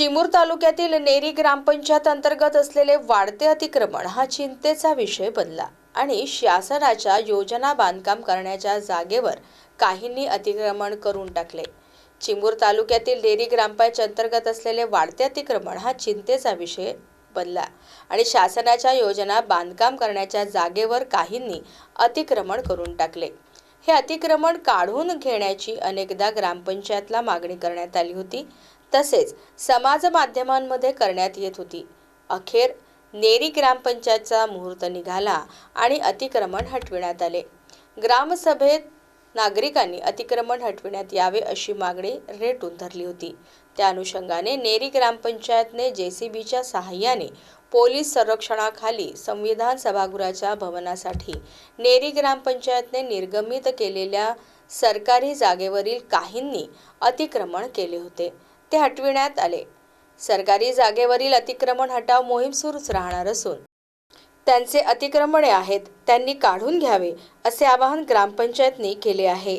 चिमूर तालुक्यातील नेरी ग्रामपंचायत अंतर्गत असलेले वाढते अतिक्रमण हा चिंतेचा विषय बनला आणि शासनाच्या योजना बांधकाम करण्याच्या जागेवर काहींनी अतिक्रमण करून टाकले. चिमूर तालुक्यातील नेरी ग्रामपंचायत अंतर्गत असलेले वाढते अतिक्रमण हा चिंतेचा विषय बनला आणि शासनाच्या योजना बांधकाम करण्याच्या जागेवर काहींनी अतिक्रमण करून टाकले. हे अतिक्रमण काढून घेण्याची अनेकदा ग्रामपंचायतला मागणी करण्यात आली होती. तसेच समाज माध्यमांमध्ये करण्यात येत होती. अखेर नेरी ग्रामपंचायतचा मुहूर्त निघाला आणि अतिक्रमण हटविण्यात आले. ग्रामसभेत नागरिकांनी अतिक्रमण हटविण्यात यावे अशी मागणी रेटून धरली होती. त्या अनुषंगाने नेरी ग्रामपंचायतने जे सी बीच्या सहाय्याने पोलीस संरक्षणाखाली संविधान सभागृहाच्या भवनासाठी नेरी ग्रामपंचायतने निर्गमित केलेल्या सरकारी जागेवरील काहींनी अतिक्रमण केले होते. ते हटविण्यात आले. सरकारी जागेवरील अतिक्रमण हटाव मोहीम सुरूच राहणार असून त्यांचे अतिक्रमणे आहेत त्यांनी काढून घ्यावे असे आवाहन ग्रामपंचायतने केले आहे.